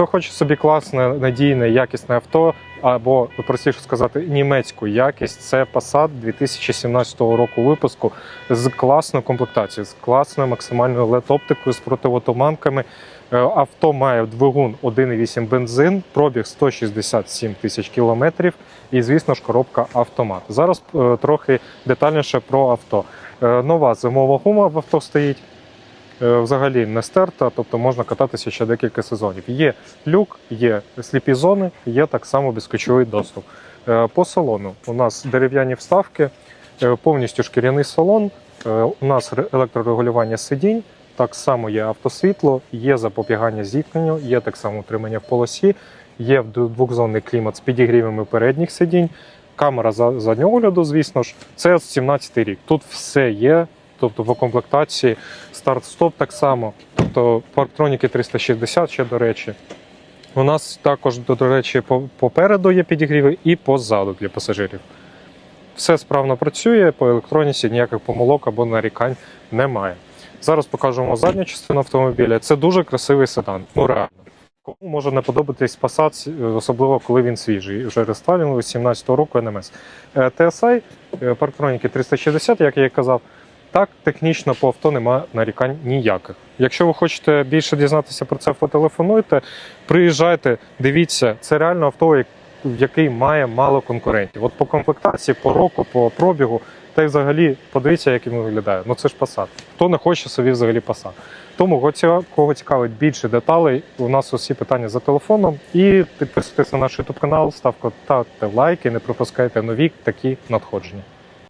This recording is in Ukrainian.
Хто хоче собі класне, надійне, якісне авто, або простіше сказати, німецьку якість, це Passat 2017 року випуску з класною комплектацією, з класною максимальною LED-оптикою, з противотуманками. Е, Авто має двигун 1,8 бензин, пробіг 167 тисяч кілометрів, і, звісно ж, коробка автомат. Зараз е, трохи детальніше про авто. Е, Нова зимова гума в авто стоїть. Е, Взагалі не стерта, тобто можна кататися ще декілька сезонів. Є люк, є сліпі зони, є так само безключовий доступ. Е, По салону у нас дерев'яні вставки, е, повністю шкіряний салон. У нас електрорегулювання сидінь, так само є автосвітло, є запобігання зіткненню, є так само утримання в полосі, є двохзонний клімат з підігрівами передніх сидінь, камера заднього огляду, звісно ж. Це 17 рік. Тут все є. Тобто по комплектації старт-стоп так само. Тобто парктроніки 360 ще до речі. У нас також, до речі, попереду є підігріви і позаду для пасажирів. Все справно працює, по електроніці ніяких помилок або нарікань немає. Зараз покажемо задню частину автомобіля. Це дуже красивий седан. Ну реально. Кому може не подобатись Passat, особливо коли він свіжий. Вже рестайлінговий 17-го року. Е, TSI, парктроніки 360, як я і казав. Так, технічно по авто немає нарікань ніяких. Якщо ви хочете більше дізнатися про це, потелефонуйте, приїжджайте, дивіться, це реально авто, який має мало конкурентів. От по комплектації, по року, по пробігу, та й взагалі подивіться, як він виглядає. Ну це ж Passat. Хто не хоче собі взагалі Passat. Тому кого ці- кого цікавить більше деталей, у нас усі питання за телефоном. І підписуйтесь на наш YouTube канал, ставте лайки, не пропускайте нові такі надходження.